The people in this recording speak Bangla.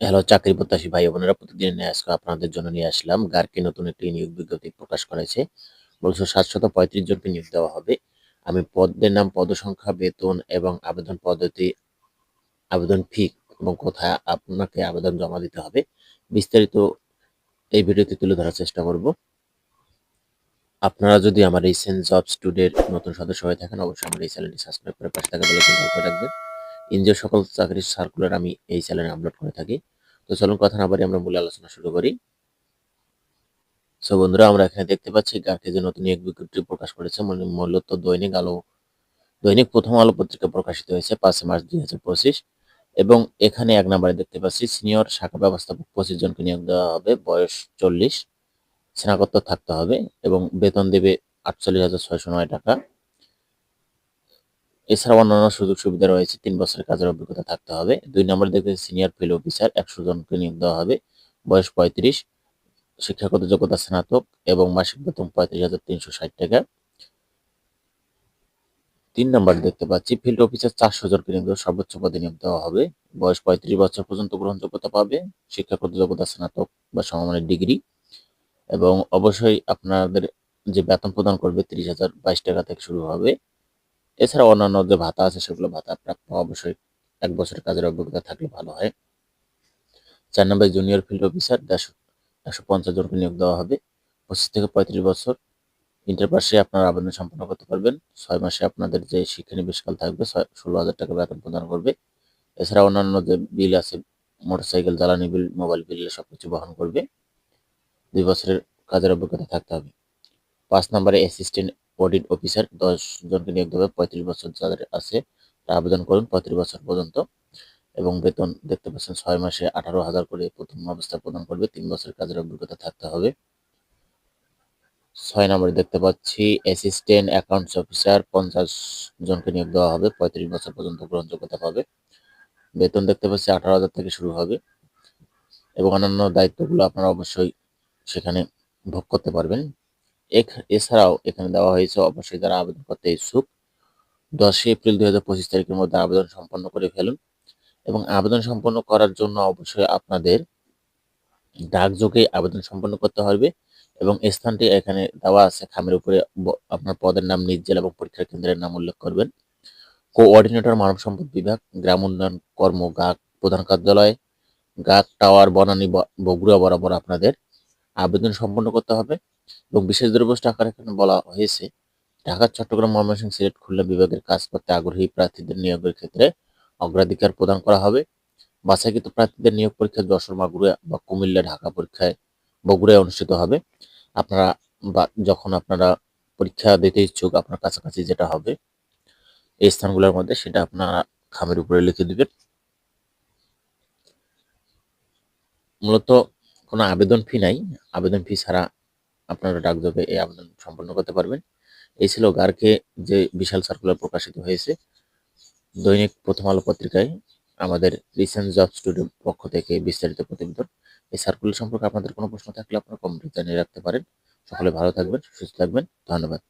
হ্যালো চাকরি প্রত্যাশী ভাই বোনেরা প্রতিদিন আজকে আপনাদের জন্য নিয়ে আসলাম। গার্কি নতুন একটি নিয়োগ বিজ্ঞপ্তি প্রকাশ করেছে। বলছো সাতশত পঁয়ত্রিশ জনকে নিয়োগ দেওয়া হবে। আমি পদের নাম পদ সংখ্যা বেতন এবং আবেদন পদ্ধতি, আবেদন ফি এবং কোথায় আপনাকে আবেদন জমা দিতে হবে বিস্তারিত এই ভিডিওতে তুলে ধরার চেষ্টা করব। আপনারা যদি আমার এই সেন্ট জব স্টুডের নতুন সদস্য হয়ে থাকেন, অবশ্যই আমার এই চ্যানেলটি সাবস্ক্রাইব করে পাশে থাকা বেলাইকন রাখবেন। এনজিও সকল চাকরির সার্কুলার আমি এই চ্যানেলে আপলোড করে থাকি। তো চলুন কথা না বাড়ি আমরা মূল আলোচনা শুরু করি। সো বন্ধুরা, আমরা এখানে দেখতে পাচ্ছি গার্কে যে নতুন এক বিজ্ঞপ্তি প্রকাশ করেছে। মানে মূলত দৈনিক আলো, দৈনিক প্রথম আলো পত্রিকা প্রকাশিত হয়েছে পাঁচই মার্চ দুই হাজার পঁচিশ। এবং এখানে এক নম্বরে দেখতে পাচ্ছি, সিনিয়র শাখা ব্যবস্থাপক পঁচিশ জনকে নিয়োগ দেওয়া হবে, বয়স চল্লিশ। স্নাতকোত্তর থাকতে হবে এবং বেতন দেবে আটচল্লিশ হাজার ছয়শো নয় টাকা। এছাড়াও অন্যান্য সুযোগ সুবিধা রয়েছে, তিন বছরের কাজের অভিজ্ঞতা থাকতে হবে। দুই নম্বরে দেখতে সিনিয়র ফিল্ড অফিসার একশো জনকে নিয়োগ দেওয়া হবে। বয়স পঁয়ত্রিশ, শিক্ষাগত যোগ্যতা স্নাতক এবং মাসিক বেতন পঁয়ত্রিশ হাজার তিনশো ষাট টাকা। তিন নম্বর দেখতে পাচ্ছি ফিল্ড অফিসার চারশো জনকে নিয়োগ সর্বোচ্চ পদে নিয়োগ দেওয়া হবে। বয়স পঁয়ত্রিশ বছর পর্যন্ত গ্রহণযোগ্যতা পাবে, শিক্ষাগত যোগ্যতা স্নাতক বা সমমানের ডিগ্রি। এবং অবশ্যই আপনাদের যে বেতন প্রদান করবে তিরিশ হাজার বাইশ টাকা থেকে শুরু হবে। এছাড়া অন্যান্য যে ভাতা আছে, সেগুলো ভাতা প্রাপ্য অবশ্যই এক বছরের কাজের অভিজ্ঞতা থাকলে ভালো হয়। চার নম্বর জুনিয়র ফিল্ড অফিসার দেড়শো একশো পঞ্চাশ জনকে নিয়োগ দেওয়া হবে। পঁচিশ থেকে পঁয়ত্রিশ বছর। ইন্টার পাশে আপনারা আবেদন সম্পন্ন করতে পারবেন। ছয় মাসে আপনাদের যে শিক্ষানিবেশকাল থাকবে ষোলো হাজার টাকা বেতন প্রদান করবে। এছাড়া অন্যান্য যে বিল আছে, মোটরসাইকেল, জ্বালানি বিল, মোবাইল বিল সবকিছু বহন করবে। দুই বছরের কাজের অভিজ্ঞতা থাকতে হবে। পাঁচ নম্বরে অ্যাসিস্ট্যান্ট অডিট অফিসার দশ জনকে নিয়োগ দেবে, পঁয়ত্রিশ বছর যাদের আছে, তারা আবেদন করুন পঁয়ত্রিশ বছর পর্যন্ত। এবং বেতন, দেখতে পাচ্ছেন, ছয় মাসে আঠারো হাজার করে প্রথম অবস্থা প্রদান করবে, তিন বছর কাজের অভিজ্ঞতা থাকতে হবে। ছয় নম্বরে দেখতে পাচ্ছি অ্যাসিস্ট্যান্ট অ্যাকাউন্টস অফিসার পঞ্চাশ জনকে নিয়োগ দেওয়া হবে, পঁয়ত্রিশ বছর পর্যন্ত গ্রহণযোগ্যতা পাবে। বেতন দেখতে পাচ্ছি, আঠারো হাজার থেকে শুরু হবে। এবং অন্যান্য দায়িত্বগুলো আপনারা অবশ্যই সেখানে ভোগ করতে পারবেন। এছাড়াও এখানে দেওয়া হয়েছে অবশ্যই যারা আবেদন করতে ইচ্ছুক। দশই এপ্রিল দুই হাজার পঁচিশ তারিখের মধ্যে আবেদন সম্পন্ন করে ফেলুন এবং আবেদন সম্পন্ন করার জন্য অবশ্যই আপনাদের ডাকযোগে আবেদন সম্পন্ন করতে হবে এবং স্থানটি এখানে দেওয়া আছে খামের উপরে আপনার পদের নাম, নিজ জেলা এবং পরীক্ষা কেন্দ্রের নাম উল্লেখ করবেন। কোঅর্ডিনেটর মানব সম্পদ বিভাগ, গ্রাম উন্নয়ন কর্ম গাক প্রধান কার্যালয় গাক টাওয়ার, বনানী বগুড়া বরাবর আপনাদের আবেদন সম্পন্ন করতে হবে। এবং বিশেষ দ্রব্য আকার এখানে বলা হয়েছে, ঢাকা, চট্টগ্রাম, ময়মনসিংহ, সিলেট, খুলনা বিভাগের কাজ করতে আগ্রহী প্রার্থীদের নিয়োগের ক্ষেত্রে অগ্রাধিকার প্রদান করা হবে। বাছাইকৃত প্রার্থীদের নিয়োগ পরীক্ষা যশোর, মাগুরা বা কুমিল্লা ঢাকা পরীক্ষায় বগুড়ায় অনুষ্ঠিত হবে। আপনারা বা যখন আপনারা পরীক্ষা দিতে ইচ্ছুক, আপনার কাছাকাছি যেটা হবে, এই স্থানগুলোর মধ্যে সেটা আপনারা খামের উপরে লিখে দিবেন। মূলত কোনো আবেদন ফি নাই। আবেদন ফি ছাড়া আপনারা ডাকযোগে এই আবেদন সম্পন্ন করতে পারবেন। এই ছিল গার্কে যে বিশাল সার্কুলার প্রকাশিত হয়েছে। দৈনিক প্রথম আলো পত্রিকায় আমাদের রিসেন্ট জব স্টুডিও পক্ষ থেকে বিস্তারিত প্রতিবেদন। এই সার্কুলার সম্পর্কে আপনাদের কোনো প্রশ্ন থাকলে আপনারা কমেন্টে জানিয়ে রাখতে পারেন। সকলে ভালো থাকবেন, সুস্থ থাকবেন। ধন্যবাদ।